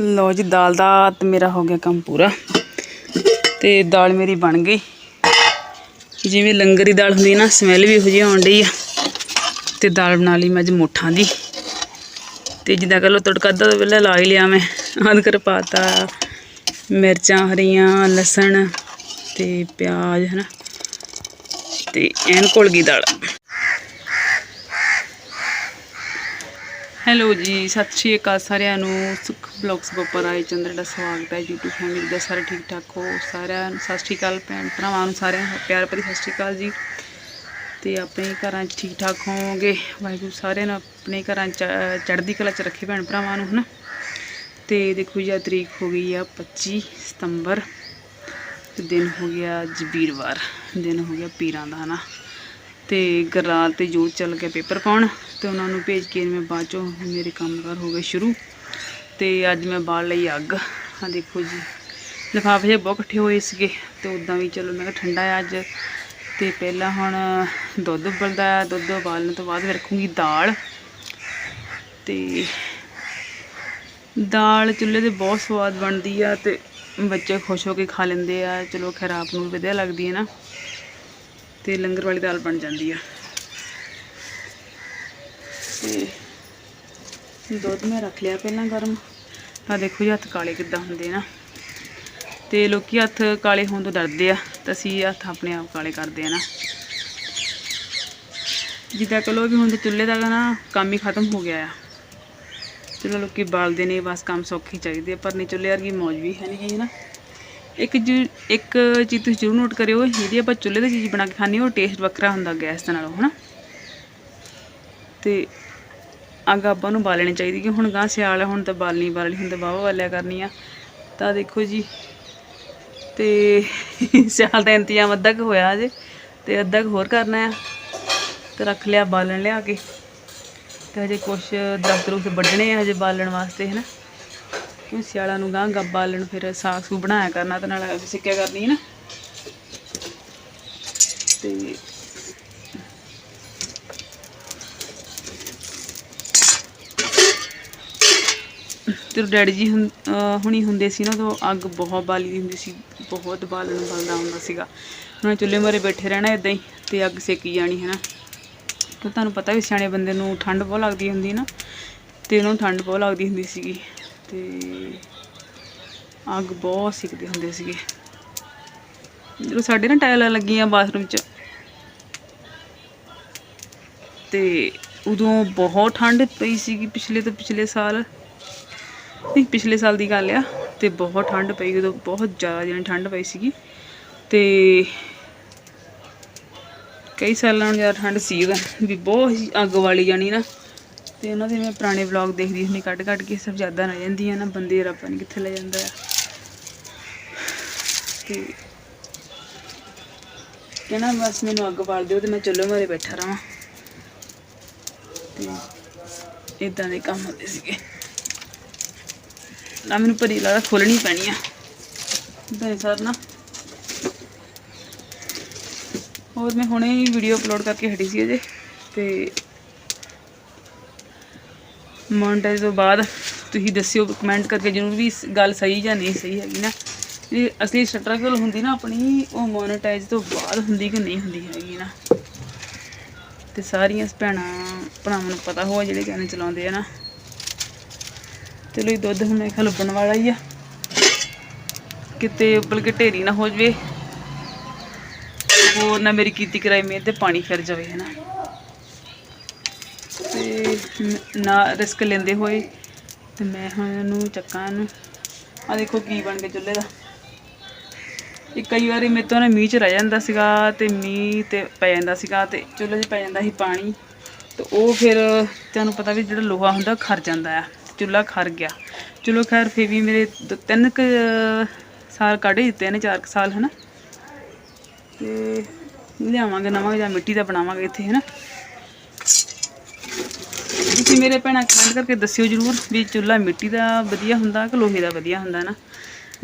ਲਓ ਜੀ, ਦਾਲ ਦਾ ਤੇ ਮੇਰਾ ਹੋ ਗਿਆ ਕੰਮ ਪੂਰਾ। ਤੇ ਦਾਲ ਮੇਰੀ ਬਣ ਗਈ। ਜਿਵੇਂ ਲੰਗਰ ਦੀ ਦਾਲ ਹੁੰਦੀ ਨਾ ਸਮੈਲ ਵੀ ਇਹੋ ਜਿਹੀ ਆਉਣ ਡਈ ਆ। ਤੇ ਦਾਲ ਬਣਾ ਲਈ ਮੈਂ ਅੱਜ ਮੋਠਾਂ ਦੀ। ਤੇ ਜਿੱਦਾਂ ਕਰ ਲੋ ਤੜਕਾ ਦਾ ਪਹਿਲਾਂ ਲਾ ਹੀ ਲਿਆ ਮੈਂ। ਅਦਰਕ ਪਾਤਾ, ਮਿਰਚਾਂ ਹਰੀਆਂ, ਲਸਣ ਤੇ ਪਿਆਜ਼, ਹਨਾ। ਤੇ ਐਨ ਘੁਲ ਗਈ ਦਾਲ। ਹੈਲੋ ਜੀ, ਸਤਿ ਸ਼੍ਰੀ ਅਕਾਲ ਸਾਰਿਆਂ ਨੂੰ। ਸੁਖ ਬਲੌਗਸ ਬੱਪਰ ਆਏ ਚੰਦਰ ਦਾ ਸਵਾਗਤ ਹੈ YouTube ਫੈਮਿਲੀ ਦਾ। ਸਾਰੇ ਠੀਕ ਠਾਕ ਹੋ? ਸਾਰਿਆਂ ਨੂੰ ਸਤਿ ਸ਼੍ਰੀ ਅਕਾਲ, ਭੈਣ ਭਰਾਵਾਂ ਨੂੰ ਸਾਰਿਆਂ ਨੂੰ ਪਿਆਰ ਭਰੀ ਸਤਿ ਸ਼੍ਰੀ ਅਕਾਲ ਜੀ। ਤੇ ਆਪਣੇ ਘਰਾਂ 'ਚ ਠੀਕ ਠਾਕ ਹੋਵੋਗੇ? ਵਾਹਿਗੁਰੂ ਸਾਰਿਆਂ ਨੂੰ ਆਪਣੇ ਘਰਾਂ 'ਚ ਚੜ੍ਹਦੀ ਕਲਾ 'ਚ ਰੱਖੇ ਭੈਣ ਭਰਾਵਾਂ ਨੂੰ, ਹਨਾ? ਤੇ ਦੇਖੋ ਜੀ, ਆਹ ਤਰੀਕ ਹੋ ਗਈ ਆ 25 ਸਤੰਬਰ ਤੇ ਦਿਨ ਹੋ ਗਿਆ ਅੱਜ ਵੀਰਵਾਰ। ਦਿਨ ਹੋ ਗਿਆ ਪੀਰਾਂ ਦਾ, ਹਨਾ? ਤੇ ਗਰਾਲ ਤੇ ਜੋਤ ਚੱਲ ਗਿਆ ਪੇਪਰ ਪਾਉਣ। ਤੇ ਉਹਨਾਂ ਨੂੰ ਭੇਜ ਕੇ ਮੈਂ ਬਾਅਦ ਚੋਂ ਮੇਰੇ ਕੰਮਕਾਰ ਹੋ ਗਏ ਸ਼ੁਰੂ। ਤੇ ਅੱਜ ਮੈਂ ਬਾਲ ਲਈ ਅੱਗ। ਆ ਦੇਖੋ ਜੀ, ਲਿਫਾਫੇ ਜਿਹੇ ਬਹੁਤ ਇਕੱਠੇ ਹੋਏ ਸੀਗੇ ਤੇ ਉਦਾਂ ਵੀ ਚਲੋ ਮੈਂ ਕਿਹਾ ਠੰਡਾ ਆ ਅੱਜ। ਤੇ ਪਹਿਲਾਂ ਹੁਣ ਦੁੱਧ ਉਬਲਦਾ ਆ, ਦੁੱਧ ਉਬਾਲਣ ਤੋਂ ਬਾਅਦ ਮੈਂ ਰੱਖੂੰਗੀ ਦਾਲ। ਤੇ ਦਾਲ ਚੁੱਲ੍ਹੇ ਤੇ ਬਹੁਤ ਸਵਾਦ ਬਣਦੀ ਆ ਤੇ ਬੱਚੇ ਖੁਸ਼ ਹੋ ਕੇ ਖਾ ਲੈਂਦੇ ਆ। ਚਲੋ ਖੈਰ ਆਪ ਨੂੰ ਵਧੀਆ ਲੱਗਦੀ ਹੈ ਨਾ। ਤੇ ਲੰਗਰ ਵਾਲੀ ਦਾਲ ਬਣ ਜਾਂਦੀ ਆ। ਤੇ ਦੁੱਧ ਮੈਂ ਰੱਖ ਲਿਆ ਪਹਿਲਾਂ ਗਰਮ। ਆ ਦੇਖੋ ਜੀ ਹੱਥ ਕਾਲੇ ਕਿੱਦਾਂ ਹੁੰਦੇ ਨਾ। ਤੇ ਲੋਕੀ ਹੱਥ ਕਾਲੇ ਹੋਣ ਤੋਂ ਡਰਦੇ ਆ ਤਾਂ ਅਸੀਂ ਹੱਥ ਆਪਣੇ ਆਪ ਕਾਲੇ ਕਰਦੇ ਆ ਨਾ। ਜਿੱਦਾਂ ਕਹ ਲੋ ਵੀ ਹੁਣ ਤੇ ਚੁੱਲ੍ਹੇ ਦਾ ਨਾ ਕੰਮ ਹੀ ਖਤਮ ਹੋ ਗਿਆ ਆ। ਚਲੋ ਲੋਕੀ ਬਾਲਦੇ ਨੇ ਬਸ ਕੰਮ ਸੌਖੇ ਚਾਹੀਦੇ ਆ, ਪਰ ਨਹੀਂ ਚੁੱਲ੍ਹੇ ਵਰਗੀ ਮੌਜ ਵੀ ਹੈ ਨਹੀਂ ਹੈ ਨਾ। ਇੱਕ ਜੀ ਇੱਕ ਚੀਜ਼ ਤੁਸੀਂ ਜ਼ਰੂਰ ਨੋਟ ਕਰਿਓ ਜਿਹੜੀ ਆਪਾਂ ਚੁੱਲ੍ਹੇ ਦੀ ਚੀਜ਼ ਬਣਾ ਕੇ ਖਾਂਦੇ ਹਾਂ ਉਹ ਟੇਸਟ ਵੱਖਰਾ ਹੁੰਦਾ ਗੈਸ ਦੇ ਨਾਲੋਂ ਹਨਾ। ਤੇ ਅੱਗ ਆਪਾਂ ਨੂੰ ਬਾਲਣੀ ਚਾਹੀਦੀ ਕਿ ਹੁਣ ਗਾਂ ਸਿਆਲ ਹੈ ਹੁਣ ਤਾਂ ਬਾਲਣੀ ਬਾਲਣੀ, ਹੁਣ ਤਾਂ ਵਾਹਵਾ ਵਾਲਿਆ ਕਰਨੀ ਆ। ਤਾਂ ਦੇਖੋ ਜੀ, ਤੇ ਸਿਆਲ ਦਾ ਇੰਤਜ਼ਾਮ ਅੱਧਾ ਕੁ ਹੋਇਆ ਅਜੇ ਤੇ ਅੱਧਾ ਕੁ ਹੋਰ ਕਰਨਾ ਆ, ਤੇ ਰੱਖ ਲਿਆ ਬਾਲਣ ਲਿਆ ਕੇ। ਤੇ ਹਜੇ ਕੁਛ ਦਰਖਤ ਰੁੱਖ ਵੱਢਣੇ ਆ ਹਜੇ ਬਾਲਣ ਵਾਸਤੇ ਹੈ ਨਾ ਕਿਉਂ ਸਿਆਲਾਂ ਨੂੰ ਗਾਂ ਗੱਬ ਬਾਲਣ ਫਿਰ ਸਾਗ ਸੂ ਬਣਾਇਆ ਕਰਨਾ ਤੇ ਨਾਲ ਸਿੱਕਿਆ ਕਰਨੀ ਹੈ ਨਾ ਤੇ ਜਦੋਂ ਡੈਡੀ ਜੀ ਹੁੰ- ਹੁਣੀ ਹੁੰਦੇ ਸੀ ਨਾ, ਉਦੋਂ ਅੱਗ ਬਹੁਤ ਬਾਲੀ ਦੀ ਹੁੰਦੀ ਸੀ, ਬਹੁਤ ਬਾਲਣ ਬਲਦਾ ਹੁੰਦਾ ਸੀਗਾ। ਹੁਣ ਚੁੱਲ੍ਹੇ ਮਰੇ ਬੈਠੇ ਰਹਿਣਾ ਇਦਾਂ ਹੀ ਤੇ ਅੱਗ ਸੇਕੀ ਜਾਣੀ ਹੈ ਨਾ ਤੇ ਤੁਹਾਨੂੰ ਪਤਾ ਵੀ ਸਿਆਣੇ ਬੰਦੇ ਨੂੰ ਠੰਡ ਬਹੁਤ ਲੱਗਦੀ ਹੁੰਦੀ ਹੈ ਨਾ, ਤੇ ਨੂੰ ਠੰਡ ਬਹੁਤ ਲੱਗਦੀ ਹੁੰਦੀ ਸੀਗੀ, ਤੇ ਅੱਗ ਬਹੁਤ ਸਿੱਕਦੇ ਹੁੰਦੇ ਸੀਗੇ। ਜਦੋਂ ਸਾਡੇ ਨਾ ਟਾਇਲਾਂ ਲੱਗੀਆਂ ਬਾਥਰੂਮ 'ਚ, ਤੇ ਉਦੋਂ ਬਹੁਤ ਠੰਡ ਪਈ ਸੀਗੀ ਪਿਛਲੇ ਤੋਂ ਪਿਛਲੇ ਸਾਲ। ਨਹੀਂ, ਪਿਛਲੇ ਸਾਲ ਦੀ ਗੱਲ ਆ ਤੇ ਬਹੁਤ ਠੰਡ ਪਈ, ਉਦੋਂ ਬਹੁਤ ਜ਼ਿਆਦਾ ਜਿਹਨੇ ਠੰਡ ਪਈ ਸੀਗੀ। ਤੇ ਕਈ ਸਾਲਾਂ ਨੂੰ ਜ਼ਿਆਦਾ ਠੰਡ ਸੀ ਵੀ ਬਹੁਤ ਹੀ ਅੱਗ ਵਾਲੀ ਜਾਣੀ ਨਾ। ਤੇ ਉਹਨਾਂ ਦੇ ਮੈਂ ਪੁਰਾਣੇ ਵਲੌਗ ਦੇਖਦੀ ਹੁੰਦੀ ਕੱਟ ਕੱਟ ਕੇ ਸਭ ਯਾਦਾਂ ਰਹਿ ਜਾਂਦੀਆਂ ਨਾ, ਬੰਦੇ ਰੱਬ ਨਹੀਂ ਕਿੱਥੇ ਲੈ ਜਾਂਦਾ ਆ। ਤੇ ਕਹਿਣਾ ਬਸ ਮੈਨੂੰ ਅੱਗ ਬਾਲ ਦਿਓ ਤੇ ਮੈਂ ਚੁੱਲ੍ਹੇ ਮਾਰੇ ਬੈਠਾ ਰਵਾਂ। ਤੇ ਇਦਾਂ ਦੇ ਕੰਮ ਹੁੰਦੇ ਸੀਗੇ। ਨਾ ਮੈਨੂੰ ਭਰੀ ਲੱਗਦਾ ਖੋਲਣੀ ਪੈਣੀ ਆ। ਇਦਾਂ ਸਰ ਨਾ ਹੋਰ ਮੈਂ ਹੁਣੇ ਹੀ ਵੀਡੀਓ ਅਪਲੋਡ ਕਰਕੇ ਹਟੀ ਸੀ ਅਜੇ, ਤੇ ਮੌਨਟਾਈਜ਼ ਤੋਂ ਬਾਅਦ ਤੁਸੀਂ ਦੱਸਿਓ ਕਮੈਂਟ ਕਰਕੇ ਜਰੂਰ ਵੀ ਗੱਲ ਸਹੀ ਜਾਂ ਨਹੀਂ ਸਹੀ ਹੈਗੀ ਨਾ। ਇਹ ਅਸਲੀ ਸਟਰਗਲ ਹੁੰਦੀ ਨਾ ਆਪਣੀ, ਉਹ ਮੋਨੇਟਾਈਜ਼ ਤੋਂ ਬਾਅਦ ਹੁੰਦੀ ਕਿ ਨਹੀਂ ਹੁੰਦੀ ਹੈਗੀ ਨਾ। ਤੇ ਸਾਰੀਆਂ ਭੈਣਾਂ, ਭਰਾਵਾਂ ਨੂੰ ਪਤਾ ਹੋਆ ਜਿਹੜੇ ਚੈਨਲ ਚਲਾਉਂਦੇ ਆ ਨਾ। ਚਲੋ ਇਹ ਦੁੱਧ ਹੁਣ ਇਹ ਲੱਭਣ ਵਾਲਾ ਹੀ ਆ। ਕਿਤੇ ਉਬਲ ਕੇ ਢੇਰੀ ਨਾ ਹੋ ਜਵੇ। ਹੋਰ ਨਾ ਮੇਰੀ ਕੀਤੀ ਕਰਾਈ ਮਿਹਨਤ ਤੇ ਪਾਣੀ ਫਿਰ ਜਾਵੇ ਹੈ ਨਾ ਤੇ ਨਾ ਰਿਸਕ ਲੈਂਦੇ ਹੋਏ ਤੇ ਮੈਂ ਹੁਣ ਇਹਨੂੰ ਚੱਕਾਂ ਇਹਨੂੰ। ਆ ਦੇਖੋ ਕੀ ਬਣ ਕੇ ਚੁੱਲ੍ਹੇ ਦਾ। ਇਹ ਕਈ ਵਾਰੀ ਮੇਰੇ ਤੋਂ ਨਾ ਮੀਂਹ ਚ ਰਹਿ ਜਾਂਦਾ ਸੀਗਾ ਤੇ ਮੀਂਹ ਤੇ ਪੈ ਜਾਂਦਾ ਸੀਗਾ ਤੇ ਚੁੱਲ੍ਹੇ 'ਚ ਪੈ ਜਾਂਦਾ ਸੀ ਪਾਣੀ। ਤੇ ਉਹ ਫਿਰ ਤੁਹਾਨੂੰ ਪਤਾ ਵੀ ਜਿਹੜਾ ਲੋਹਾ ਹੁੰਦਾ ਖਰ ਜਾਂਦਾ ਆ। ਚੁੱਲ੍ਹਾ ਖਰ ਗਿਆ। ਚਲੋ ਖੈਰ ਫੇ ਵੀ ਮੇਰੇ ਤਿੰਨ ਕੁ ਸਾਲ ਕੱਢ ਹੀ ਦਿੱਤੇ ਨੇ ਚਾਰ ਕੁ ਸਾਲ, ਹਨਾ? ਤੇ ਲਿਆਵਾਂਗੇ ਨਵਾਂ, ਜਾਂ ਮਿੱਟੀ ਦਾ ਬਣਾਵਾਂਗੇ ਇੱਥੇ, ਹਨਾ? ਤੁਸੀਂ ਮੇਰੇ ਭੈਣਾਂ ਕਮੈਂਟ ਕਰਕੇ ਦੱਸਿਓ ਜਰੂਰ ਵੀ ਚੁੱਲ੍ਹਾ ਮਿੱਟੀ ਦਾ ਵਧੀਆ ਹੁੰਦਾ ਕਿ ਲੋਹੇ ਦਾ ਵਧੀਆ ਹੁੰਦਾ ਨਾ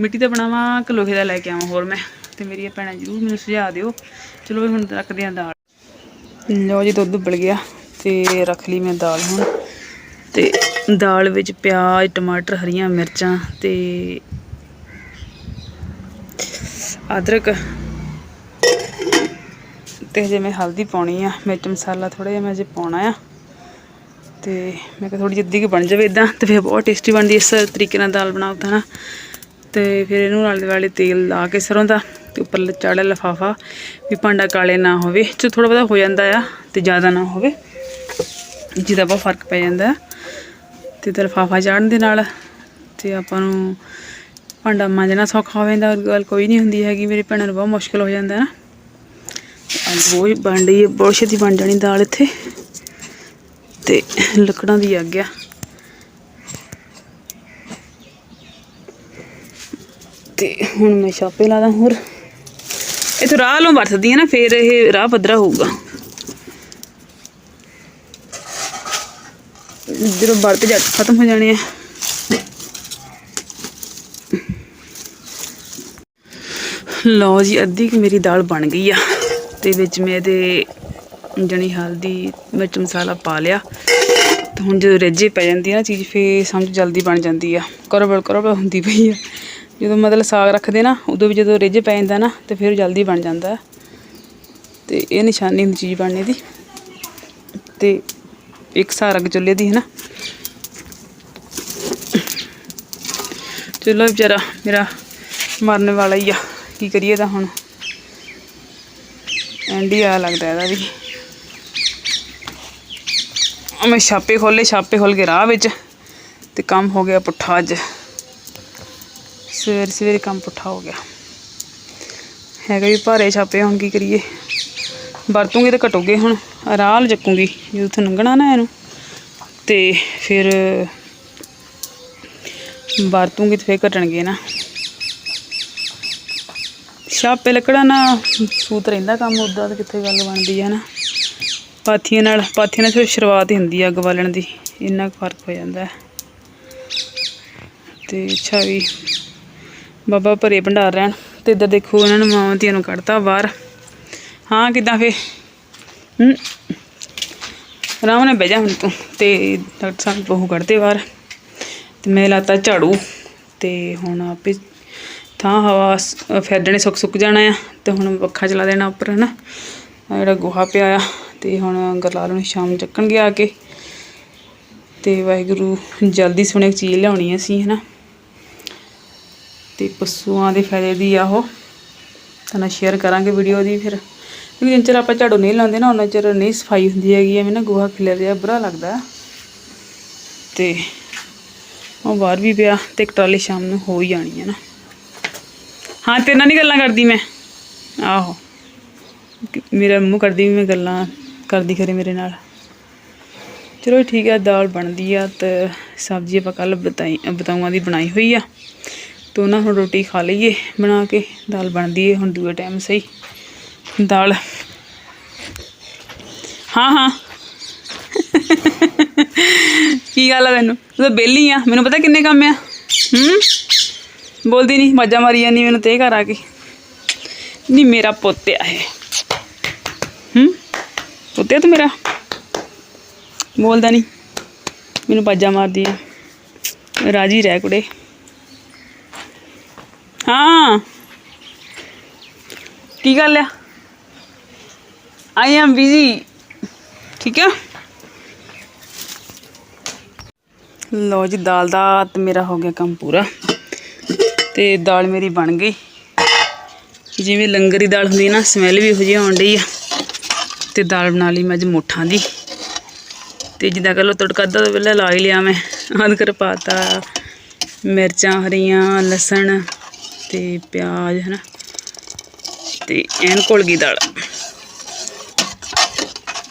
ਮਿੱਟੀ ਦਾ ਬਣਾਵਾਂ ਕਿ ਲੋਹੇ ਦਾ ਲੈ ਕੇ ਆਵਾਂ ਹੋਰ ਮੈਂ? ਤੇ ਮੇਰੀਆਂ ਭੈਣਾਂ ਜਰੂਰ ਮੈਨੂੰ ਸੁਝਾਅ ਦਿਓ। ਚਲੋ ਵੀ ਹੁਣ ਰੱਖਦੇ ਆਂ ਦਾਲ। ਲਓ ਜੀ, ਦੁੱਧ ਉਬਲ ਗਿਆ ਤੇ ਰੱਖ ਲਈ ਮੈਂ ਦਾਲ ਹੁਣ। ਤੇ ਦਾਲ ਵਿੱਚ ਪਿਆਜ਼, ਟਮਾਟਰ, ਹਰੀਆਂ ਮਿਰਚਾਂ ਤੇ ਅਦਰਕ ਤੇ ਹਜੇ ਮੈਂ ਹਲਦੀ ਪਾਉਣੀ ਆ। ਮਿਰਚ ਮਸਾਲਾ ਥੋੜਾ ਜਿਹਾ ਮੈਂ ਅਜੇ ਪਾਉਣਾ ਆ। ਤੇ ਮੈਂ ਕਿਹਾ ਥੋੜੀ ਜਿੱਦੀ ਕਿ ਬਣ ਜਾਵੇ ਇਦਾਂ ਤੇ ਫਿਰ ਬਹੁਤ ਟੇਸਟੀ ਬਣਦੀ ਇਸ ਤਰੀਕੇ ਨਾਲ ਦਾਲ ਬਣਾਓ ਤਾਂ ਨਾ। ਤੇ ਫਿਰ ਇਹਨੂੰ ਨਾਲ ਦੇ ਵਾਲੇ ਤੇਲ ਲਾ ਕੇ ਸਰੋਂ ਦਾ ਤੇ ਉੱਪਰ ਚਾੜਾ ਲਫਾਫਾ ਵੀ ਭਾਂਡਾ ਕਾਲੇ ਨਾ ਹੋਵੇ। ਚ ਥੋੜਾ ਬਹੁਤਾ ਹੋ ਜਾਂਦਾ ਆ ਤੇ ਜ਼ਿਆਦਾ ਨਾ ਹੋਵੇ। ਜਿਹਦਾ ਬਹੁਤ ਫ਼ਰਕ ਪੈ ਜਾਂਦਾ ਆ। ਤੇ ਤੇ ਲਫਾਫਾ ਚਾੜਨ ਦੇ ਨਾਲ ਤੇ ਆਪਾਂ ਨੂੰ ਭਾਂਡਾ ਮਾਂਜਣਾ ਸੌਖਾ ਹੋ ਜਾਂਦਾ ਹੋਰ ਗੱਲ ਕੋਈ ਨਹੀਂ ਹੁੰਦੀ ਹੈਗੀ, ਮੇਰੇ ਭੈਣਾਂ ਨੂੰ ਬਹੁਤ ਮੁਸ਼ਕਲ ਹੋ ਜਾਂਦਾ ਨਾ। ਅੱਜ ਬਹੁਤ ਬਣ ਰਹੀ ਹੈ, ਬਹੁਤ ਛੇਤੀ ਬਣ ਜਾਣੀ ਦਾਲ ਇੱਥੇ। ਤੇ ਲੱਕੜਾਂ ਦੀ ਅੱਗ ਆ। ਤੇ ਹੁਣ ਮੈਂ ਛਾਪੇ ਲਾਦਾ ਹੋਰ। ਇਹ ਤੋਂ ਰਾਹ ਲੋਂ ਵਰਤਦੀ ਹੈ ਨਾ, ਫੇਰ ਇਹ ਰਾਹ ਪੱਧਰਾ ਹੋਊਗਾ। ਜਦੋਂ ਵਰਤ ਜਾ ਖਤਮ ਹੋ ਜਾਣੇ ਆ ਲਓ ਜੀ, ਅੱਧੀ ਕਿ ਮੇਰੀ ਦਾਲ ਬਣ ਗਈ ਆ। ਤੇ ਵਿੱਚ ਮੈਂ ਇਹਦੇ ਜਣੀ ਹਲਦੀ, ਮਿਰਚ ਮਸਾਲਾ ਪਾ ਲਿਆ। ਤੇ ਹੁਣ ਜਦੋਂ ਰਿੱਝੇ ਪੈ ਜਾਂਦੀ ਆ ਨਾ ਚੀਜ਼ ਫੇ ਸਮਝ ਜਲਦੀ ਬਣ ਜਾਂਦੀ ਆ। ਕਰਬਲ ਕਰਬਲ ਹੁੰਦੀ ਪਈ ਆ। ਜਦੋਂ ਮਤਲਬ ਸਾਗ ਰੱਖਦੇ ਨਾ, ਉਦੋਂ ਵੀ ਜਦੋਂ ਰਿੱਝ ਪੈ ਜਾਂਦਾ ਨਾ, ਤੇ ਫਿਰ ਜਲਦੀ ਬਣ ਜਾਂਦਾ। ਤੇ ਇਹ ਨਿਸ਼ਾਨੀ ਹੁੰਦੀ ਚੀਜ਼ ਬਣਨੇ ਦੀ। ਤੇ ਇੱਕ ਸਾਰ ਅੱਗ ਚੁੱਲ੍ਹੇ ਦੀ ਹੈ ਨਾ ਚੁੱਲ੍ਹਾ ਵਿਚਾਰਾ ਮੇਰਾ ਮਰਨ ਵਾਲਾ ਹੀ ਆ। ਕੀ ਕਰੀਏ ਤਾਂ ਹੁਣ? ਐਂਡੀ ਆ ਲੱਗਦਾ ਇਹਦਾ ਵੀ। ਮੈਂ ਛਾਪੇ ਖੋਲੇ ਛਾਪੇ ਖੋਲ ਕੇ ਰਾਹ ਵਿੱਚ ਤੇ ਕੰਮ ਹੋ ਗਿਆ ਪੁੱਠਾ ਅੱਜ। ਸਵੇਰ ਸਵੇਰੇ ਕੰਮ ਪੁੱਠਾ ਹੋ ਗਿਆ। ਹੈਗਾ ਵੀ ਭਾਰੇ ਛਾਪੇ, ਹੁਣ ਕੀ ਕਰੀਏ? ਵਰਤੂੰਗੀ ਤਾਂ ਘਟੋਗੇ ਹੁਣ। ਰਾਹ ਚੱਕੂਗੀ, ਜਦੋਂ ਉੱਥੇ ਲੰਘਣਾ ਨਾ ਇਹਨੂੰ। ਤੇ ਫਿਰ ਵਰਤੂੰਗੀ ਤੇ ਫਿਰ ਘਟਣਗੇ ਨਾ। ਛਾਪੇ ਲੱਕੜਾ ਨਾ ਸੂਤ ਰਹਿੰਦਾ ਕੰਮ, ਉਦਾਂ ਤਾਂ ਕਿੱਥੇ ਗੱਲ ਬਣਦੀ ਹੈ ਨਾ ਪਾਥੀਆਂ ਨਾਲ ਪਾਥੀਆਂ ਨਾਲ ਸਿਰਫ ਸ਼ੁਰੂਆਤ ਹੀ ਹੁੰਦੀ ਆ ਅੱਗ ਬਾਲਣ ਦੀ। ਇੰਨਾ ਕੁ ਫ਼ਰਕ ਹੋ ਜਾਂਦਾ। ਹੈ ਤੇ ਅੱਛਾ ਵੀ, ਬਾਬਾ ਭਰੇ ਭੰਡਾਰ ਰਹਿਣ। ਤੇ ਇੱਧਰ ਦੇਖੋ, ਇਹਨਾਂ ਨੂੰ ਮਾਵਾਂ ਧੀਆਂ ਨੂੰ ਕੱਢਤਾ ਬਾਹਰ। ਹਾਂ, ਕਿਦਾਂ ਫੇ ਆਰਾਮ ਨਾਲ ਬਹਿ ਜਾ ਹੁਣ ਤੂੰ ਤੇ ਡਾਕਟਰ ਸਾਹਿਬ ਬਹੂ ਕੱਢਦੇ ਬਾਹਰ ਤੇ ਮੈਂ ਲਾਤਾ ਝਾੜੂ ਤੇ ਹੁਣ ਆਪੇ ਥਾਂ ਹਵਾ ਸ- ਫਿਰ ਸੁੱਕ ਸੁੱਕ ਜਾਣਾ ਆ ਤੇ ਹੁਣ ਪੱਖਾ ਚਲਾ ਦੇਣਾ ਉੱਪਰ, ਹਨਾ? ਆਹ ਜਿਹੜਾ ਗੋਹਾ ਪਿਆ ਆ ਤੇ ਹੁਣ ਗਰਲਾਲ ਨੂੰ ਸ਼ਾਮ ਨੂੰ ਚੱਕਣਗੇ ਆ ਕੇ ਤੇ ਵਾਹਿਗੁਰੂ ਜਲਦੀ ਸੋਹਣੀ ਚੀਜ਼ ਲਿਆਉਣੀ ਅਸੀਂ, ਹਨਾ? ਤੇ ਪਸ਼ੂਆਂ ਦੇ ਫਾਇਦੇ ਦੀ ਆ ਉਹ ਤਾਂ ਸ਼ੇਅਰ ਕਰਾਂਗੇ ਵੀਡੀਓ ਦੀ ਫਿਰ। ਕਿਉਂਕਿ ਜਿੰਨਾ ਚਿਰ ਆਪਾਂ ਝਾੜੂ ਨਹੀਂ ਲਾਉਂਦੇ ਨਾ ਉਹਨਾਂ ਚਿਰ ਨਹੀਂ ਸਫ਼ਾਈ ਹੁੰਦੀ ਹੈਗੀ, ਐਵੇਂ ਨਾ ਗੋਹਾ ਖਿਲਿਆ ਰਿਹਾ ਬੁਰਾ ਲੱਗਦਾ। ਤੇ ਉਹ ਬਾਹਰ ਵੀ ਪਿਆ ਤੇ ਇੱਕ ਟਰਾਲੀ ਸ਼ਾਮ ਨੂੰ ਹੋ ਹੀ ਜਾਣੀ ਹੈ ਨਾ। ਹਾਂ ਤੇ ਨਾਲ ਨਹੀਂ ਗੱਲਾਂ ਕਰਦੀ ਮੈਂ। ਆਹੋ। ਮੇਰਾ ਮੂੰਹ ਕਰਦੀ ਵੀ ਮੈਂ ਗੱਲਾਂ ਕਰਦੀ ਖਰੇ ਮੇਰੇ ਨਾਲ। ਚਲੋ ਠੀਕ ਹੈ ਦਾਲ ਬਣਦੀ ਆ ਤੇ ਸਬਜ਼ੀ ਆਪਾਂ ਕੱਲ ਬਤਾਈ, ਬਤਾਊਆਂ ਦੀ ਬਣਾਈ ਹੋਈ ਆ। ਤੋ ਨਾ ਹੁਣ ਰੋਟੀ ਖਾ ਲਈਏ ਬਣਾ ਕੇ, ਦਾਲ ਬਣਦੀ ਹੈ ਹੁਣ ਦੂਏ ਟਾਈਮ ਸਹੀ। ਦਾਲ। ਹਾਂ ਹਾਂ। ਕੀ ਗੱਲ ਆ ਤੈਨੂੰ? ਤੂੰ ਤਾਂ ਬੇਲੀ ਆ। ਮੈਨੂੰ ਪਤਾ ਕਿੰਨੇ ਕੰਮ ਆ? ਹੂੰ? ਬੋਲਦੀ ਨਹੀਂ ਮੱਜਾ ਮਾਰੀ ਜਾਂਦੀ, ਮੈਨੂੰ ਤੇ ਘਰ ਆ ਕੇ। ਨਹੀਂ ਮੇਰਾ ਪੁੱਤ ਆ ਹੈ। ਹੂੰ? ਆ ਤੂੰ ਮੇਰਾ? ਬੋਲਦਾ ਨਹੀਂ ਮੈਨੂੰ ਬਾਜਾ ਮਾਰਦੀ ਆ। ਰਾਜੀ ਰਹਿ ਕੁੜੇ। ਹਾਂ। ਕੀ ਗੱਲ ਆ? ਆਈ ਐਮ ਬਿਜ਼ੀ ਠੀਕ ਹੈ? ਲਓ ਜੀ, ਦਾਲ ਦਾ ਤੇ ਮੇਰਾ ਹੋ ਗਿਆ ਕੰਮ ਪੂਰਾ। ਤੇ ਦਾਲ ਮੇਰੀ ਬਣ ਗਈ। ਜਿਵੇਂ ਲੰਗਰ ਦੀ ਦਾਲ ਹੁੰਦੀ ਨਾ ਸਮੈਲ ਵੀ ਇਹੋ ਜਿਹੀ ਆਉਣ ਡਈ ਆ। ਤੇ ਦਾਲ ਬਣਾ ਲਈ ਮੈਂ ਅੱਜ ਮੋਠਾਂ ਦੀ। ਤੇ ਜਿੱਦਾਂ ਕਰ ਲਓ ਤੜਕਾ ਤਾਂ ਪਹਿਲਾਂ ਲਾ ਹੀ ਲਿਆ ਮੈਂ। ਅਦਰਕ ਪਾਤਾ, ਮਿਰਚਾਂ ਹਰੀਆਂ, ਲਸਣ ਤੇ ਪਿਆਜ਼, ਹਨਾ। ਤੇ ਐਨ ਘੁਲ ਗਈ ਦਾਲ।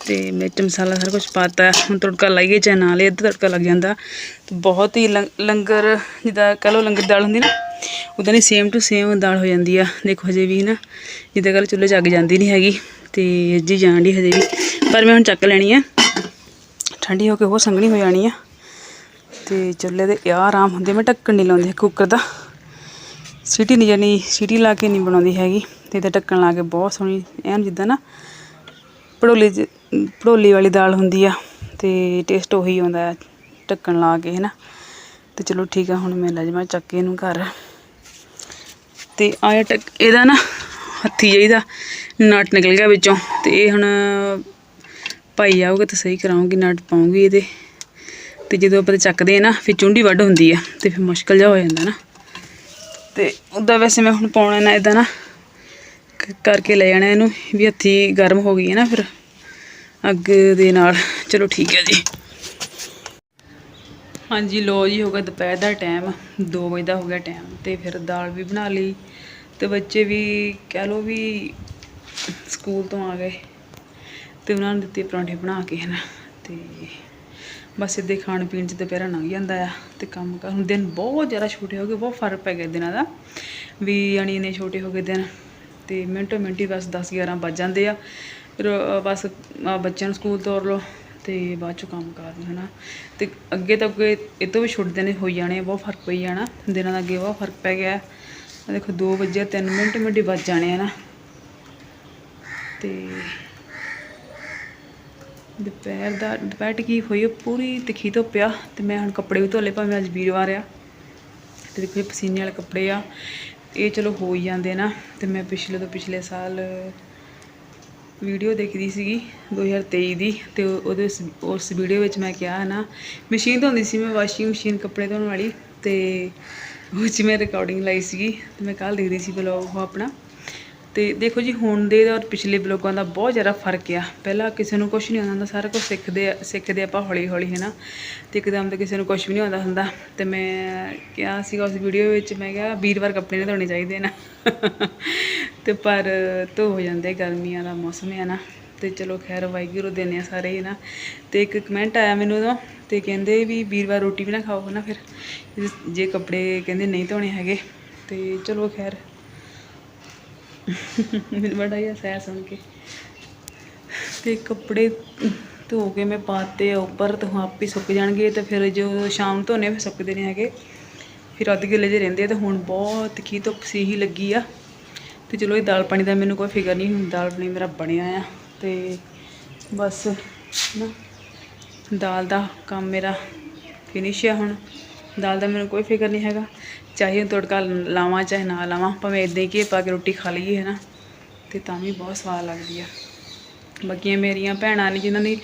ਤੇ ਮਿਰਚ ਮਸਾਲਾ ਸਾਰਾ ਕੁਝ ਪਾਤਾ। ਹੁਣ ਤੜਕਾ ਲਾਈਏ ਚਾਹੇ ਨਾਲ ਲਈਏ ਅੱਧਾ ਤੜਕਾ ਲੱਗ ਜਾਂਦਾ। ਤੇ ਬਹੁਤ ਹੀ ਲੰਗ- ਲੰਗਰ ਜਿੱਦਾਂ ਕਹ ਲਓ ਲੰਗਰ ਦਾਲ ਹੁੰਦੀ ਨਾ ਉਦਾਂ ਦੀ ਸੇਮ ਟੂ ਸੇਮ ਦਾਲ ਹੋ ਜਾਂਦੀ ਆ। ਦੇਖੋ ਹਜੇ ਵੀ ਨਾ ਜਿੱਦਾਂ ਕੱਲ ਚੁੱਲ੍ਹੇ 'ਚ ਅੱਗ ਜਾਂਦੀ ਨਹੀਂ ਹੈਗੀ ਤੇ ਜੀ ਜਾਣ ਦੀ ਹਜੇ ਵੀ। ਪਰ ਮੈਂ ਹੁਣ ਚੱਕ ਲੈਣੀ ਆ। ਠੰਡੀ ਹੋ ਕੇ ਹੋਰ ਸੰਘਣੀ ਹੋ ਜਾਣੀ ਆ। ਤੇ ਚੁੱਲ੍ਹੇ ਦੇ ਇਹ ਆਰਾਮ ਹੁੰਦੇ, ਮੈਂ ਢੱਕਣ ਨਹੀਂ ਲਾਉਂਦੀ ਕੁੱਕਰ ਦਾ। ਸੀਟੀ ਨਹੀਂ ਜਾਨੀ ਸੀਟੀ ਲਾ ਕੇ ਨਹੀਂ ਬਣਾਉਂਦੀ ਹੈਗੀ। ਤੇ ਇਹਦਾ ਢੱਕਣ ਲਾ ਕੇ ਬਹੁਤ ਸੋਹਣੀ, ਐਨ ਜਿੱਦਾਂ ਨਾ ਭੜੋਲੀ 'ਚ- ਭੜੋਲੀ ਵਾਲੀ ਦਾਲ ਹੁੰਦੀ ਆ ਤੇ ਟੇਸਟ ਉਹੀ ਆਉਂਦਾ ਹੈ, ਢੱਕਣ ਲਾ ਕੇ, ਹੈਨਾ? ਤੇ ਚਲੋ ਠੀਕ ਆ, ਹੁਣ ਮੈਂ ਲੈ ਜਾਵਾਂ, ਚੱਕ ਕੇ ਇਹਨੂੰ ਘਰ। ਤੇ ਆਇਆ ਟਕ ਇਹਦਾ ਨਾ ਹੱਥੀ ਜਾਈਦਾ ਨਟ ਨਿਕਲ ਗਿਆ ਵਿੱਚੋਂ, ਤੇ ਇਹ ਹੁਣ ਭਾਈ ਆਊਗਾ ਤਾਂ ਸਹੀ ਕਰਾਉਂਗੀ ਨਟ ਪਾਉਂਗੀ ਇਹਦੇ। ਤੇ ਜਦੋਂ ਆਪਾਂ ਤੇ ਚੱਕਦੇ ਆ ਨਾ, ਫਿਰ ਚੁੰਡੀ ਵੱਢ ਹੁੰਦੀ ਆ, ਤੇ ਫਿਰ ਮੁਸ਼ਕਲ ਜਿਹਾ ਹੋ ਜਾਂਦਾ ਨਾ। ਤੇ ਉਦਾਂ ਵੈਸੇ ਮੈਂ ਹੁਣ ਪਾਉਣਾ ਨਾ ਇਦਾਂ ਨਾ ਕਰਕੇ ਲੈ ਜਾਣਾ ਇਹਨੂੰ, ਵੀ ਹੱਥੀ ਗਰਮ ਹੋ ਗਈ ਹੈ ਨਾ ਫਿਰ। ਅੱਗ ਦੇ ਨਾਲ। ਚਲੋ ਠੀਕ ਹੈ ਜੀ। ਹਾਂਜੀ ਲੋ ਜੀ, ਹੋ ਗਿਆ ਦੁਪਹਿਰ ਦਾ ਟਾਈਮ। 2 ਵਜੇ ਦਾ ਹੋ ਗਿਆ ਟਾਈਮ ਤੇ ਫਿਰ ਦਾਲ ਵੀ ਬਣਾ ਲਈ ਤੇ ਬੱਚੇ ਵੀ ਕਹਿ ਲੋ ਵੀ ਸਕੂਲ ਤੋਂ ਆ ਗਏ ਤੇ ਉਹਨਾਂ ਨੂੰ ਦਿੱਤੇ ਪਰੌਂਠੇ ਬਣਾ ਕੇ ਹਨਾ ਤੇ ਬਸ ਇੱਦਾਂ ਖਾਣ ਪੀਣ ਚ ਦੁਪਹਿਰਾ ਲੰਘ ਜਾਂਦਾ ਆ ਤੇ ਕੰਮ ਕਰ ਹੁਣ ਦਿਨ ਬਹੁਤ ਜ਼ਿਆਦਾ ਛੋਟੇ ਹੋ ਗਏ, ਬਹੁਤ ਫ਼ਰਕ ਪੈ ਗਿਆ ਦਿਨਾਂ ਦਾ। ਵੀ ਯਾਨੀ ਇੰਨੇ ਛੋਟੇ ਹੋ ਗਏ ਦਿਨ। ਤੇ ਮਿੰਟੋ ਮਿੰਟੀ ਬਸ 10 11 ਵੱਜ ਜਾਂਦੇ ਆ। ਫਿਰ ਬਸ ਬੱਚਿਆਂ ਨੂੰ ਸਕੂਲ ਤੋਰ ਲਓ ਤੇ ਬਾਅਦ ਚੋਂ ਕੰਮ ਕਰ ਲਓ, ਹਨਾ। ਤੇ ਅੱਗੇ ਤਾਂ ਅੱਗੇ ਇਹ ਤੋਂ ਵੀ ਛੋਟੇ ਦਿਨ ਹੋਈ ਜਾਣੇ ਬਹੁਤ ਫ਼ਰਕ ਪਈ ਜਾਣਾ। ਦਿਨਾਂ ਦਾ ਅੱਗੇ ਬਹੁਤ ਫ਼ਰਕ ਪੈ ਗਿਆ। ਦੇਖੋ 2 ਵਜੇ 3 ਮਿੰਟ ਮਿੰਟੀ ਵੱਜ ਜਾਣੇ ਆ ਨਾ ਤੇ ਦੁਪਹਿਰ ਦਾ, ਦੁਪਹਿਰ ਟਕੀ ਹੋਈ ਪੂਰੀ ਤਿੱਖੀ ਧੁੱਪ ਆ ਤੇ ਮੈਂ ਹੁਣ ਕੱਪੜੇ ਵੀ ਧੋਲੇ ਭਾਵੇਂ ਅੱਜ ਵੀਰਵਾਰ ਆ। ਤੇ ਦੇਖੋ ਇਹ ਪਸੀਨੇ ਵਾਲੇ ਕੱਪੜੇ ਆ। ਇਹ ਚਲੋ ਹੋ ਹੀ ਜਾਂਦੇ ਨਾ, ਤੇ ਮੈਂ ਪਿਛਲੇ ਤੋਂ ਪਿਛਲੇ ਸਾਲ ਵੀਡੀਓ ਦੇਖਦੀ ਸੀਗੀ 2023 ਦੀ, ਤੇ ਉਹਦੇ ਉਸ- ਉਸ ਵੀਡੀਓ ਵਿੱਚ ਮੈਂ ਕਿਹਾ ਨਾ ਮਸ਼ੀਨ ਧੋਂਦੀ ਸੀ ਮੈਂ ਵਾਸ਼ਿੰਗ ਮਸ਼ੀਨ ਕੱਪੜੇ ਧੋਣ ਵਾਲੀ, ਤੇ ਉਹ 'ਚ ਮੈਂ ਰਿਕਾਰਡਿੰਗ ਲਾਈ ਸੀਗੀ, ਤੇ ਮੈਂ ਕੱਲ ਦੇਖਦੀ ਸੀ ਬਲੌਗ ਉਹ ਆਪਣਾ। ਤੇ ਦੇਖੋ ਜੀ, ਹੁਣ ਦੇ ਔਰ ਪਿਛਲੇ ਬਲੌਗਾਂ ਦਾ ਬਹੁਤ ਜ਼ਿਆਦਾ ਫ਼ਰਕ ਆ। ਪਹਿਲਾਂ ਕਿਸੇ ਨੂੰ ਕੁਝ ਨਹੀਂ ਆਉਂਦਾ ਹੁੰਦਾ, ਸਾਰਾ ਕੁਝ ਸਿੱਖਦੇ ਆ ਸਿੱਖਦੇ ਆਪਾਂ ਹੌਲੀ ਹੌਲੀ ਹੈ ਨਾ? ਤੇ ਇੱਕਦਮ ਤਾਂ ਕਿਸੇ ਨੂੰ ਕੁਝ ਵੀ ਨਹੀਂ ਆਉਂਦਾ ਹੁੰਦਾ। ਤੇ ਮੈਂ ਕਿਹਾ ਸੀਗਾ ਉਸ ਵੀਡੀਓ ਵਿੱਚ, ਮੈਂ ਕਿਹਾ ਵੀਰਵਾਰ ਕੱਪੜੇ ਨਹੀਂ ਧੋਣੇ ਚਾਹੀਦੇ ਨਾ। ਤੇ ਪਰ ਧੋ ਹੋ ਜਾਂਦੇ ਗਰਮੀਆਂ ਦਾ ਮੌਸਮ ਹੈ ਨਾ। ਤੇ ਚਲੋ ਖੈਰ, ਵਾਹਿਗੁਰੂ ਦਿੰਦੇ ਆ ਸਾਰੇ, ਹੀ ਨਾ? ਤੇ ਇੱਕ ਕਮੈਂਟ ਆਇਆ ਮੈਨੂੰ ਉਦੋਂ, ਤੇ ਕਹਿੰਦੇ ਵੀ ਵੀਰਵਾਰ ਰੋਟੀ ਵੀ ਨਾ ਖਾਓ ਨਾ ਫਿਰ। ਜੇ- ਜੇ ਕੱਪੜੇ ਕਹਿੰਦੇ ਨਹੀਂ ਧੋਣੇ ਹੈਗੇ, ਤੇ ਚਲੋ ਖੈਰ। ਮੈਨੂੰ ਬੜਾ ਹੀ ਹਸਾਇਆ ਸੁਣ ਕੇ। ਤੇ ਕੱਪੜੇ ਧੋ ਕੇ ਮੈਂ ਪਾਤੇ ਆ ਉੱਪਰ, ਤੇ ਆਪ ਹੀ ਸੁੱਕ ਜਾਣਗੇ, ਤੇ ਫਿਰ ਜੋ ਸ਼ਾਮ ਧੋਨੇ ਫਿਰ ਸੁੱਕਦੇ ਨਹੀਂ ਹੈਗੇ। ਫਿਰ ਅੱਧ ਗਿੱਲੇ ਜਿਹੇ ਰਹਿੰਦੇ ਆ, ਤੇ ਹੁਣ ਬਹੁਤ ਤਿੱਖੀ ਧੁੱਪ ਸੀ ਹੀ ਲੱਗੀ ਆ। ਤੇ ਚਲੋ ਇਹ ਦਾਲ ਪਾਣੀ ਦਾ ਮੈਨੂੰ ਕੋਈ ਫਿਕਰ ਨਹੀਂ ਹੁਣ ਦਾਲ ਪਾਣੀ ਮੇਰਾ ਬਣਿਆ ਆ। ਤੇ ਬਸ ਨਾ, ਦਾਲ ਦਾ ਕੰਮ ਮੇਰਾ ਫਿਨਿਸ਼ ਆ ਹੁਣ। ਦਾਲ ਦਾ ਮੈਨੂੰ ਕੋਈ ਫਿਕਰ ਨਹੀਂ ਹੈਗਾ। ਚਾਹੇ ਤੜਕਾ ਲਾਵਾਂ ਚਾਹੇ ਨਾ ਲਾਵਾਂ, ਭਾਵੇਂ ਇਦਾਂ ਹੀ ਘੇ ਪਾ ਕੇ ਰੋਟੀ ਖਾ ਲਈਏ ਹੈ ਨਾ ਤੇ ਤਾਂ ਵੀ ਬਹੁਤ ਸਵਾਦ ਲੱਗਦੀ ਆ। ਬਾਕੀਆਂ ਮੇਰੀਆਂ ਭੈਣਾਂ ਨੇ ਜਿਨ੍ਹਾਂ ਨੇ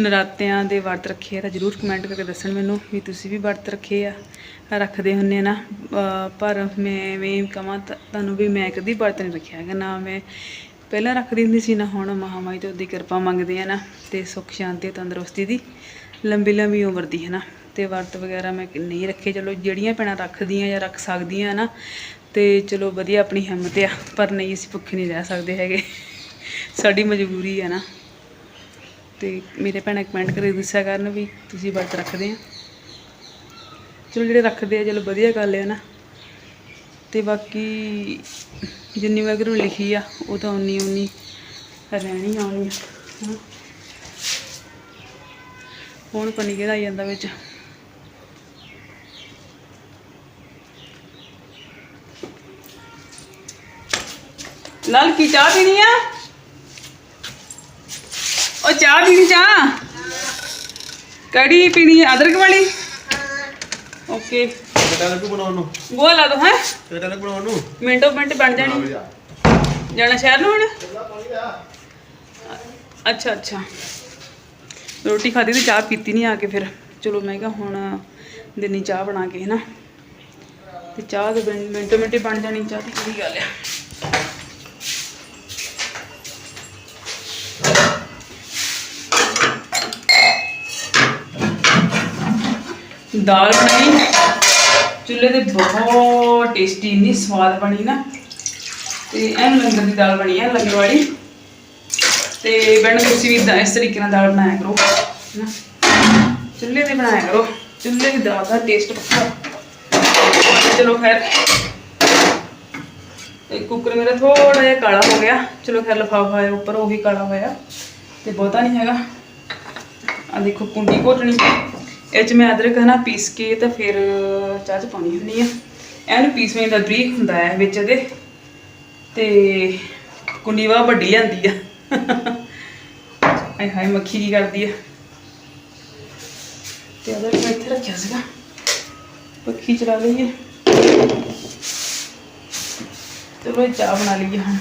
ਨਰਾਤਿਆਂ ਦੇ ਵਰਤ ਰੱਖੇ ਆ, ਤਾਂ ਜਰੂਰ ਕਮੈਂਟ ਕਰਕੇ ਦੱਸਣ ਮੈਨੂੰ ਵੀ ਤੁਸੀਂ ਵੀ ਵਰਤ ਰੱਖੇ ਆ। ਰੱਖਦੇ ਹੁੰਨੇ ਆ ਨਾ। ਪਰ ਮੈਂ ਵੀ ਕਹਾਂ ਤਾਂ ਤੁਹਾਨੂੰ ਵੀ ਮੈਂ ਕਦੀ ਵਰਤ ਨਹੀਂ ਰੱਖਿਆ ਹੈਗਾ। ਨਾ ਮੈਂ ਪਹਿਲਾਂ ਰੱਖਦੀ ਹੁੰਦੀ ਸੀ, ਨਾ ਹੁਣ ਮਹਾਮਾਈ ਤੋਂ ਉਹਦੀ ਕਿਰਪਾ ਮੰਗਦੇ ਆ ਨਾ। ਤੇ ਸੁੱਖ, ਸ਼ਾਂਤੀ, ਤੰਦਰੁਸਤੀ ਦੀ ਲੰਬੀ ਲੰਬੀ ਉਮਰ ਦੀ ਹੈ ਨਾ ਤੇ ਵਰਤ ਵਗੈਰਾ ਮੈਂ ਨਹੀਂ ਰੱਖੇ, ਚਲੋ ਜਿਹੜੀਆਂ ਭੈਣਾਂ ਰੱਖਦੀਆਂ ਜਾਂ ਰੱਖ ਸਕਦੀਆਂ ਨਾ ਤੇ ਚਲੋ ਵਧੀਆ ਆਪਣੀ ਹਿੰਮਤ ਆ, ਪਰ ਨਹੀਂ ਅਸੀਂ ਭੁੱਖੇ ਨਹੀਂ ਰਹਿ ਸਕਦੇ ਹੈਗੇ। ਸਾਡੀ ਮਜਬੂਰੀ ਹੈ ਨਾ। ਤੇ ਮੇਰੇ ਭੈਣਾਂ ਕਮੈਂਟ ਕਰੇ ਦੱਸਿਆ ਕਰਨ ਵੀ ਤੁਸੀਂ ਵਰਤ ਰੱਖਦੇ ਆ। ਚਲੋ ਜਿਹੜੇ ਰੱਖਦੇ ਆ, ਚਲੋ ਵਧੀਆ ਗੱਲ ਹੈ ਨਾ। ਤੇ ਬਾਕੀ ਜਿੰਨੀ ਵਾਹਿਗੁਰੂ ਲਿਖੀ ਆ, ਉਹ ਤਾਂ ਉਨੀ ਉਨੀ ਰਹਿਣੀ ਆਉਣੀ ਆ, ਹਨਾ। ਹੁਣ ਪਨੀ ਕਿਹਦਾ ਆਈ ਜਾਂਦਾ ਵਿੱਚ। ਲਾਲ ਕੀ ਚਾਹ ਪੀਣੀ ਆ? ਉਹ ਚਾਹ ਪੀਣੀ ਚਾਹ? ਕੜੀ ਪੀਣੀ ਹੈ ਅਦਰਕ ਵਾਲੀ? ਓਕੇ ਕਿਹੜਾ ਲੱਗੂ ਬਣਾਉਣ ਨੂੰ? ਗੋਲ ਲਾ ਦੋ ਹੈ? ਕਿਹੜਾ ਲੱਗੂ ਬਣਾਉਣ ਨੂੰ? ਮਿੰਟੋ ਮਿੰਟ ਬਣ ਜਾਣੀ। ਜਾਣਾ ਸ਼ਹਿਰ ਨੂੰ ਹੁਣ? ਅੱਛਾ ਅੱਛਾ। ਰੋਟੀ ਖਾਧੀ ਤੇ ਚਾਹ ਪੀਤੀ ਨਹੀਂ ਆ ਕੇ ਫਿਰ। ਚਲੋ ਮੈਂ ਕਿਹਾ ਹੁਣ ਦਿਨੀ ਚਾਹ ਬਣਾ ਕੇ ਹੈ ਨਾ ਤੇ ਚਾਹ ਮਿੰ- ਮਿੰਟੋ ਮਿੰਟ ਬਣ ਜਾਣੀ ਚਾਹ ਦੀ ਕਿਹੜੀ ਗੱਲ ਆ। ਦਾਲ ਬਣਾਈ। ਚੁੱਲ੍ਹੇ ਤੇ ਬਹੁਤ ਟੇਸਟੀ ਇੰਨੀ ਸਵਾਦ ਬਣੀ ਨਾ। ਤੇ ਐਨ ਲੰਗਰ ਦੀ ਦਾਲ ਬਣੀ ਹੈ ਲੰਗਰ ਵਾਲੀ। ਤੇ ਬੈਣ ਤੁਸੀਂ ਵੀ ਏਦਾਂ, ਇਸ ਤਰੀਕੇ ਨਾਲ ਦਾਲ ਬਣਾਇਆ ਕਰੋ ਨਾ ਚੁੱਲ੍ਹੇ ਤੇ ਬਣਾਇਆ ਕਰੋ। ਚੁੱਲ੍ਹੇ ਦੀ ਦਾਲ ਦਾ ਟੇਸਟ ਪੱਕਾ। ਚਲੋ ਖੈਰ। ਤੇ ਕੁੱਕਰ ਮੇਰਾ ਥੋੜਾ ਜਿਹਾ ਕਾਲਾ ਹੋ ਗਿਆ। ਚਲੋ ਖੈਰ, ਲਫਾਫਾ ਹੈ, ਉੱਪਰ ਉਹ ਵੀ ਕਾਲਾ ਹੋਇਆ। ਤੇ ਬਹੁਤਾ ਨਹੀਂ ਹੈਗਾ। ਆ ਦੇਖੋ, ਕੁੰਡੀ ਘੋਟਣੀ। ਇਹ ਚ ਮੈਂ ਅਦਰਕ ਹੈ ਨਾ ਪੀਸ ਕੇ ਤਾਂ ਫਿਰ ਚਾਹ ਚ ਪਾਉਣੀ ਹੁੰਦੀ ਆ। ਇਹਨੂੰ ਪੀਸਵੇਂ ਦਾ ਬਰੀਕ ਹੁੰਦਾ ਹੈ ਵਿੱਚ ਇਹਦੇ। ਤੇ ਕੁੰਡੀ ਵਾ ਵੱਡੀ ਜਾਂਦੀ ਆ। ਆਏ ਹਾਏ, ਮੱਖੀ ਕੀ ਕਰਦੀ ਆ। ਤੇ ਉਹਦਾ ਮੈਂ ਇੱਥੇ ਰੱਖਿਆ ਸੀਗਾ। ਪੱਖੀ ਚਲਾ ਲਈਏ ਚਲੋ ਇਹ ਚਾਹ ਬਣਾ ਲਈਏ ਹੁਣ।